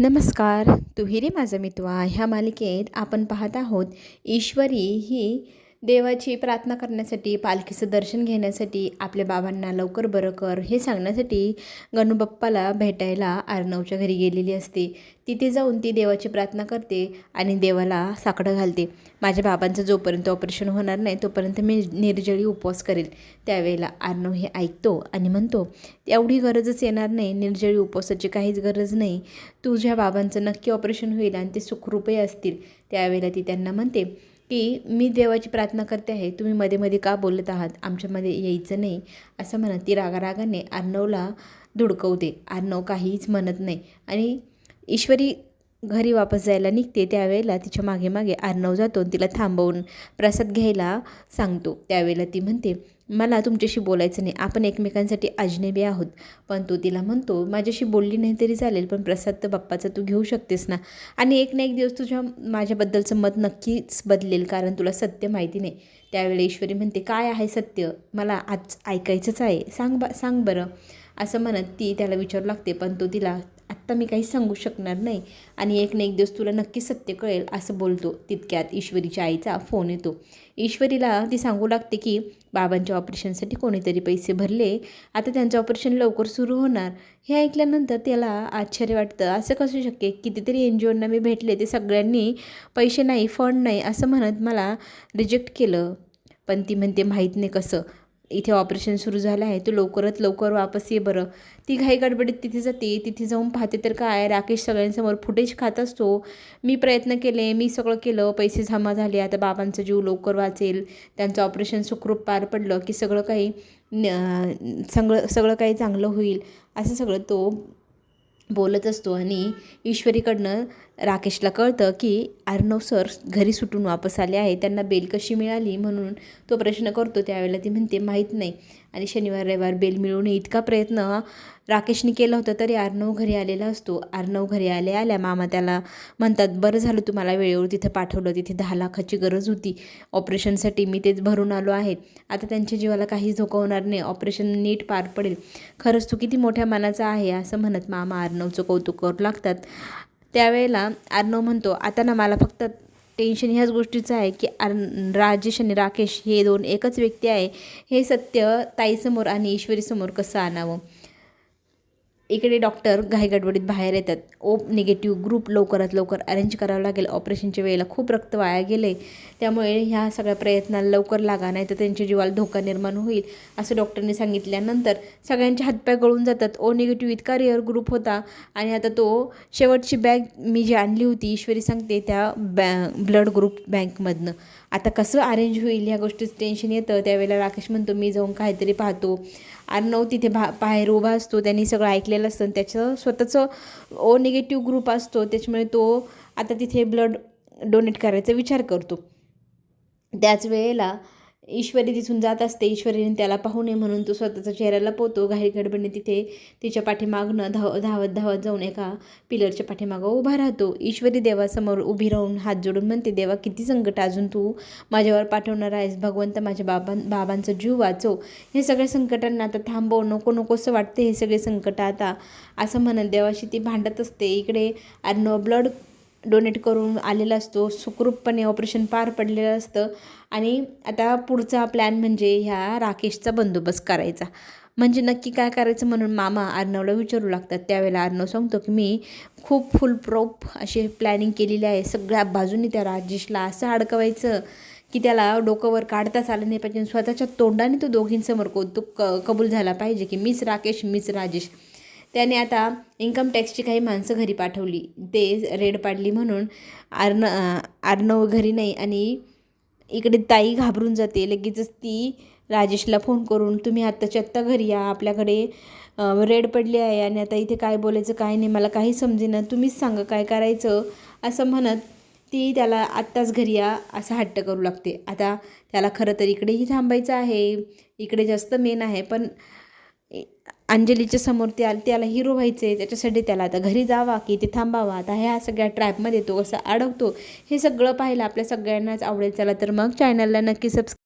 नमस्कार. तुहिरे माझा मितवा ह्या मालिकेत आपण पाहत आहोत ईश्वरी ही देवाची प्रार्थना करण्यासाठी पालखीचं दर्शन घेण्यासाठी आपल्या बाबांना लवकर बरं कर हे सांगण्यासाठी गणूबाप्पाला भेटायला अर्णवच्या घरी गेलेली असते. तिथे जाऊन ती देवाची प्रार्थना करते आणि देवाला साकडं घालते. माझ्या बाबांचं जोपर्यंत ऑपरेशन होणार नाही तोपर्यंत मी निर्जळी उपवास करेल. त्यावेळेला अर्णव हे ऐकतो आणि म्हणतो एवढी गरजच येणार नाही निर्जळी उपवासाची काहीच गरज नाही. तुझ्या बाबांचं नक्की ऑपरेशन होईल आणि ते सुखरूपही असतील. त्यावेळेला ती त्यांना म्हणते की मी देवाची प्रार्थना करते आहे तुम्ही मध्ये मध्ये का बोलत आहात? आमच्यामध्ये यायचं नाही असं म्हणत. ती रागारागाने अर्णवला धुडकवते. अर्णव काहीच म्हणत नाही. आणि ईश्वरी घरी वापस जायला निघते. त्यावेळेला तिच्यामागे मागे अर्णव जातो तिला थांबवून प्रसाद घ्यायला सांगतो. त्यावेळेला ती म्हणते मला तुमच्याशी बोलायचं नाही. आपण एकमेकांसाठी अजनेबी आहोत. पण तो तिला म्हणतो माझ्याशी बोलली नाही तरी चालेल पण प्रसाद तर बाप्पाचा तू घेऊ शकतेस ना. आणि एक ना एक दिवस तुझ्या माझ्याबद्दलचं मत नक्कीच बदलेल कारण तुला सत्य माहिती नाही. त्यावेळी ईश्वरी म्हणते काय आहे सत्य? मला आज ऐकायचंच आहे. सांग बा सांग बरं. असं म्हणत ती त्याला विचारू लागते पण तो तिला आत्ता मी काही सांगू शकणार नाही. आणि एक ना एक दिवस तुला नक्की सत्य कळेल असं बोलतो. तितक्यात ईश्वरीच्या आईचा फोन येतो. ईश्वरीला ती सांगू लागते की बाबांच्या ऑपरेशनसाठी कोणीतरी पैसे भरले. आता त्यांचं ऑपरेशन लवकर सुरू होणार. हे ऐकल्यानंतर त्याला आश्चर्य वाटतं. असं कसं शक्य? कितीतरी एन जी ओंना मी भेटले ते सगळ्यांनी पैसे नाही फंड नाही असं म्हणत मला रिजेक्ट केलं. पण ती म्हणते माहीत नाही कसं. इथे ऑपरेशन सुरू झालं आहे तू लवकरात लवकर वापस ये बरं. ती घाई गडबडीत तिथे जाते तिथे जाऊन पाहते तर काय राकेश सगळ्यांसमोर फुटेज खात असतो. मी प्रयत्न केले मी सगळं केलं पैसे जमा झाले आता बाबांचा जीव लवकर वाचेल. त्यांचं ऑपरेशन सुखरूप पार पडलं की सगळं काही सगळं सगळं काही चांगलं होईल असं सगळं तो बोलत असतो आणि ईश्वरीकडनं राकेशला कळतं की अर्णव सर घरी सुटून वापस आले आहे त्यांना बेल कशी मिळाली म्हणून तो प्रश्न करतो. त्यावेळेला ती म्हणते माहीत नाही. आणि शनिवार रविवार बेल मिळवणे इतका प्रयत्न राकेशने केलं होतं तरी आर्नव घरी आलेला असतो. आर्नव घरी आले आल्या मामा त्याला म्हणतात बरं झालं तुम्हाला वेळेवर तिथं पाठवलं. तिथे दहा लाखाची गरज होती. ऑपरेशनसाठी मी तेच भरून आलो आहे. आता त्यांच्या जीवाला काहीच धोका होणार नाही. ऑपरेशन नीट पार पडेल. खरंच तू किती मोठ्या मनाचा आहे असं म्हणत मामा आर्नवचं कौतुक करू लागतात. त्यावेळेला आर्नव म्हणतो आता ना मला फक्त टेन्शन ह्याच गोष्टीचं आहे की आर राजेश आणि राकेश हे दोन एकच व्यक्ती आहे. हे सत्य ताईसमोर आणि ईश्वरीसमोर कसं आणावं? इकडे डॉक्टर घाईगडबडीत बाहेर येतात. ओ निगेटिव्ह ग्रुप लवकरात लवकर अरेंज करावं लागेल. ऑपरेशनच्या वेळेला खूप रक्त वाया गेले त्यामुळे ह्या सगळ्या प्रयत्नाला लवकर लागा नाही तर त्यांच्या जीवाला धोका निर्माण होईल असं डॉक्टरने सांगितल्यानंतर सगळ्यांचे हातपाय गळून जातात. ओ निगेटिव्ह इतका रेअर ग्रुप होता आणि आता तो शेवटची बॅग मी जी आणली होती ईश्वरी सांगते त्या बॅ ब्लड ग्रुप बँकमधनं आता कसं अरेंज होईल ह्या गोष्टीचं टेन्शन येतं. त्यावेळेला राकेश म्हणतो मी जाऊन काहीतरी पाहतो. अर्णव तिथे भा बाहेर उभा असतो त्यांनी सगळं ऐकलेलं असतं त्याचं स्वतःचं ओ निगेटिव्ह ग्रुप असतो त्याच्यामुळे तो आता तिथे ब्लड डोनेट करायचा विचार करतो. त्याच वेळेला ईश्वरी तिथून जात असते. ईश्वरीने त्याला पाहू नये म्हणून तो स्वतःचा चेहऱ्याला पोहतो. घाई गडबडीने तिथे तिच्या पाठीमागनं धाव धावत धावत जाऊन एका पिलरच्या पाठीमागं उभा राहतो. ईश्वरी देवासमोर उभी राहून हात जोडून म्हणते देवा किती संकट अजून तू माझ्यावर पाठवणार आहेस. भगवंत माझ्या बाबां बाबांचा जीव वाचव. हे सगळ्या संकटांना आता थांबव. नको नकोसं वाटते हे सगळे संकट आता. असं म्हणत देवाशी ती भांडत असते. इकडे अर्णव ब्लड डोनेट करून आलेला असतो. सुखरूपपणे ऑपरेशन पार पडलेलं असतं. आणि आता पुढचा प्लॅन म्हणजे ह्या राकेशचा बंदोबस्त करायचा. म्हणजे नक्की काय करायचं म्हणून मामा अर्णवला विचारू लागतात. त्यावेळेला अर्णव सांगतो की मी खूप फुल प्रोप अशी प्लॅनिंग केलेली आहे. सगळ्या बाजूनी त्या राजेशला असं अडकवायचं की त्याला डोकंवर काढताच आलं नाही पाहिजे. स्वतःच्या तोंडाने तो दोघींसमोर कौतुक क कबूल झाला पाहिजे की मीच राकेश मीच राजेश. त्याने आता इन्कम टॅक्सची काही माणसं घरी पाठवली. ते रेड पाडली म्हणून. आर्न आर्नव घरी नाही आणि इकडे ताई घाबरून जाते. लगेचच ती राजेशला फोन करून तुम्ही आत्ताच्या आत्ता घरी या. आपल्याकडे रेड पडली आहे आणि आता इथे काय बोलायचं काय नाही. मला काही समजेना. तुम्हीच सांगा काय करायचं. असं म्हणत ती त्याला आत्ताच घरी या. असं हट्ट करू लागते. आता त्याला खरं तर इकडेही थांबायचं आहे. इकडे जास्त मेन आहे. पण अंजलीच्या समोर त्या त्याला हिरो व्हायचं आहे त्याच्यासाठी त्याला आता घरी जावा की ते थांबावा. आता ह्या सगळ्या ट्रॅपमध्ये तो कसं अडकतो. हे सगळं पाहिलं आपल्या सगळ्यांनाच आवडेल. चला तर मग चॅनलला नक्की सबस्क्राईब